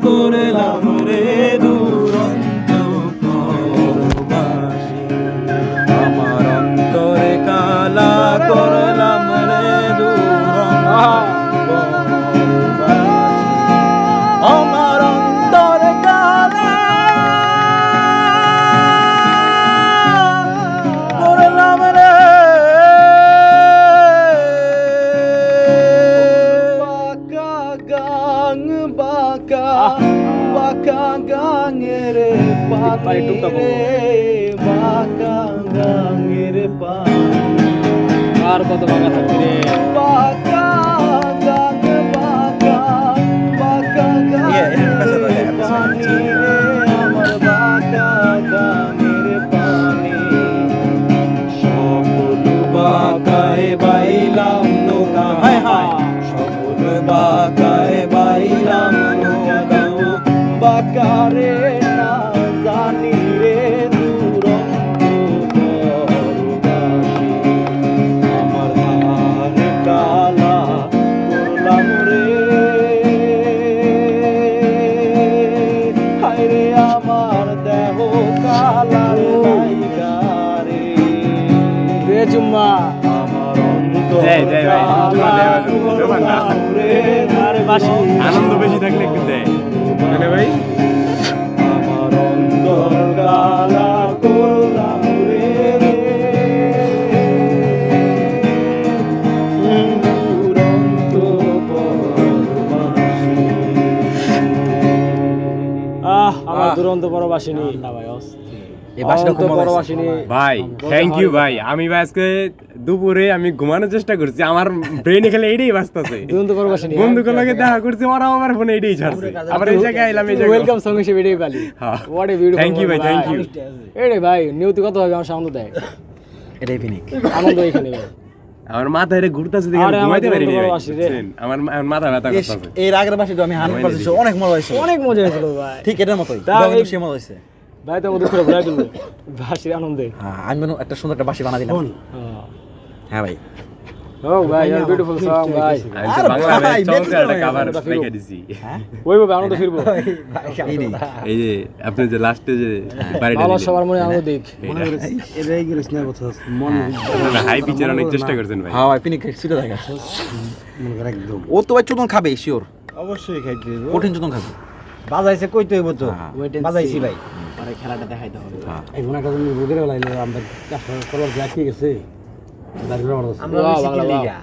por él. বাঁকা গাঙের পানি। রে বাঁকা গাঙের পানি আর কত বাঁকা থাকবে রে বাঁকা গাং বাঁকা বাঁকা গাঙের। পানি রে আমার বাঁকা গাঙের পানি সকল বাঁকায় বাইলাম নৌকা হায় হায় সকল বাঁকায় বাইলাম নৌকা রে আমার দেহ কালার লাইগারে দে জুম্মা আমার অন্তর দেয়, দেয় ভাই, জুম্মা দেয়, জুম্মা না রে বাসি আনন্দ বেশি থাকলে একটু দেয় ভাই। দুরন্ত পরবাসিনী না ভাই থ্যাংক ইউ ভাই। আমি ভাই আজকে দুপুরে আমি ঘুমানোর চেষ্টা করছি। আমার ব্রেনে খেলে এটাই বাঁচতেছে দুরন্ত পরবাসিনী বন্ধুকে লগে দেখা করছি ওরা আমার ফোনে এটাই ছাড়ছে। আবার এই জায়গায় এলাম এই জায়গায়। ওয়েলকাম সং হিসেবে এটাই পালি। হ্যাঁ। What a beautiful Thank you ভাই, thank you. এরে ভাই নিয়তি কত হবে আমার আনন্দ দেয়? এটাই ফিনিক আনন্দ এখানে ভাই। আমার মাথা এটা ঘুরতেছে দেখে আমি ঘুমাইতে পারিনি ভাই, দুরন্ত রে। বুঝছেন? আমার আমার মাথা ব্যথা করতেছে। এর আগের মাসে তো আমি হান্ড্রেড পার্সেন্ট অনেক মজা হয়েছে অনেক মজা হয়েছিল ভাই। ঠিক এটার মতোই। তা এটাও সে মজা হয়েছে। ভাই তো ওদের করে ঘুরে দিল। বাসির আনন্দে। হ্যাঁ আমি একটা সুন্দর একটা বাসি বানা দিলাম। হ্যাঁ। হ্যাঁ ভাই। ও ভাই ইউ বিউটিফুল সং ভাই আমি তো বাংলা ভাই, ভাই চলছে দেখতে একটা হবে, কাভার ওটা ফিরো। রেখে দিছি। হ্যাঁ? ভাবে আনন্দ ফিরবো। এই যে আপনি যে লাস্টে যে বাড়িটা আমার সবার মনে আনন্দ দিক। আপনারা হাই পিচের অনেক চেষ্টা করছেন ভাই। হ্যাঁ ভাই পিনিক ছুটে থাকে ও তো ভাই চুদন খাবে শিওর অবশ্যই খাইতে কঠিন চুদন খাবে। বাজাইছে কইতে হইব তো। হ্যাঁ। বাজাইছি ভাই। আরে খেলাটা দেখাইতে হবে। হ্যাঁ। এখন একটা রোগের বেলায় আমরা গেছে। বাংলা।